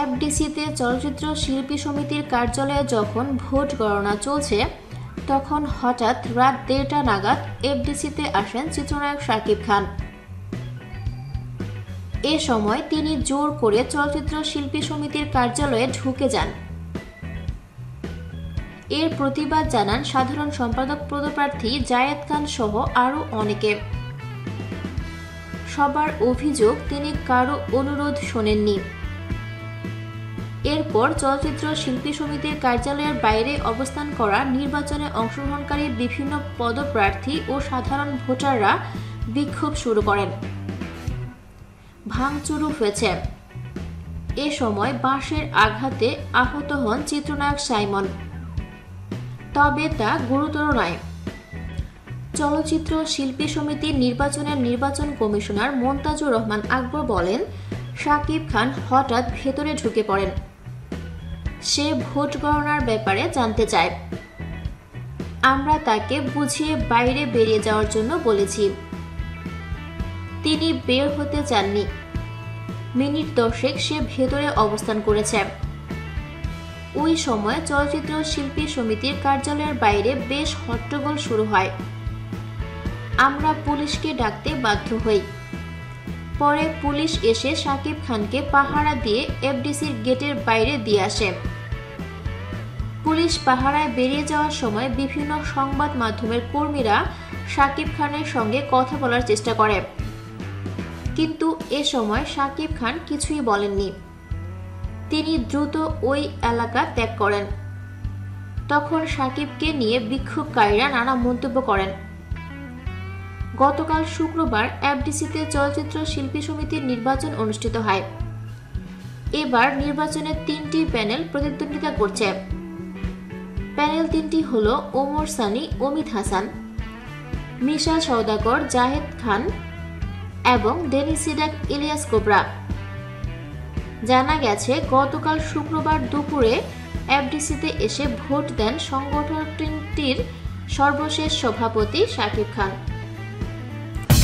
এফডিসিতে চলচ্চিত্র শিল্পী সমিতির কার্যালয়ে যখন ভোট গণনা চলছে, তখন হঠাৎ রাত দেড়টা নাগাদ এফডিসিতে আসেন চিত্রনায়ক শাকিব খান। এ সময় তিনি জোর করে চলচ্চিত্র শিল্পী সমিতির কার্যালয়ে ঢুকে যান। এর প্রতিবাদ জানান সাধারণ সম্পাদক পদপ্রার্থী জায়েদ খান সহ আরও অনেকে। সবার অভিযোগ তিনি কারও অনুরোধ শোনেননি। এরপর চলচ্চিত্র শিল্পী সমিতির কার্যালয়ের বাইরে অবস্থান করা নির্বাচনে অংশগ্রহণকারী বিভিন্ন পদপ্রার্থী ও সাধারণ ভোটাররা বিক্ষোভ শুরু করেন। ভাঙচুরও হয়েছে। এ সময় বাঁশের আঘাতে আহত হন চিত্রনায়ক সাইমন। তবে তা গুরুতর নয়। চলচ্চিত্র শিল্পী সমিতির নির্বাচনের নির্বাচন কমিশনার মন্তাজুর রহমান আকবর বলেন শাকিব খান হঠাৎ ভেতরে ঢুকে পড়েন। সে ভোট গণনার ব্যাপারে জানতে চায়। আমরা তাকে বুঝিয়ে বাইরে বেরিয়ে যাওয়ার জন্য বলেছি। তিনি বের হতে চাননি। মিনিট দশেক সে ভেতরে অবস্থান করেছে। ওই সময় চলচ্চিত্র শিল্পী সমিতির কার্যালয়ের বাইরে বেশ হট্টগোল শুরু হয়। আমরা পুলিশকে ডাকতে বাধ্য হই। পরে পুলিশ এসে সাকিব খানকে পাহারা দিয়ে এফডিসির গেটের বাইরে দিয়ে আসে। পুলিশ পাহারায় বেরিয়ে যাওয়ার সময় বিভিন্ন সংবাদ মাধ্যমের কর্মীরা সাকিব খানের সঙ্গে কথা বলার চেষ্টা করে। কিন্তু এ সময় সাকিব খান কিছুই বলেননি। তিনি দ্রুত ওই এলাকা ত্যাগ করেন। তখন সাকিবকে নিয়ে বিক্ষোভকারীরা নানা মন্তব্য করেন। গতকাল শুক্রবার এফডিসিতে চলচ্চিত্র শিল্পী সমিতির নির্বাচন অনুষ্ঠিত হয়। এবার নির্বাচনের তিনটি প্যানেল প্রতিদ্বন্দ্বিতা করছে। প্যানেল তিনটি হল ওমর সানি, অমিত হাসান, মিশা সৌদাগর জাহেদ খান এবং ডেনিস সিডাক ইলিয়াস কোবরা। জানা গেছে, গতকাল শুক্রবার দুপুরে এফডিসিতে এসে ভোট দেন সংগঠনটির সর্বশেষ সভাপতি Shakib Khan.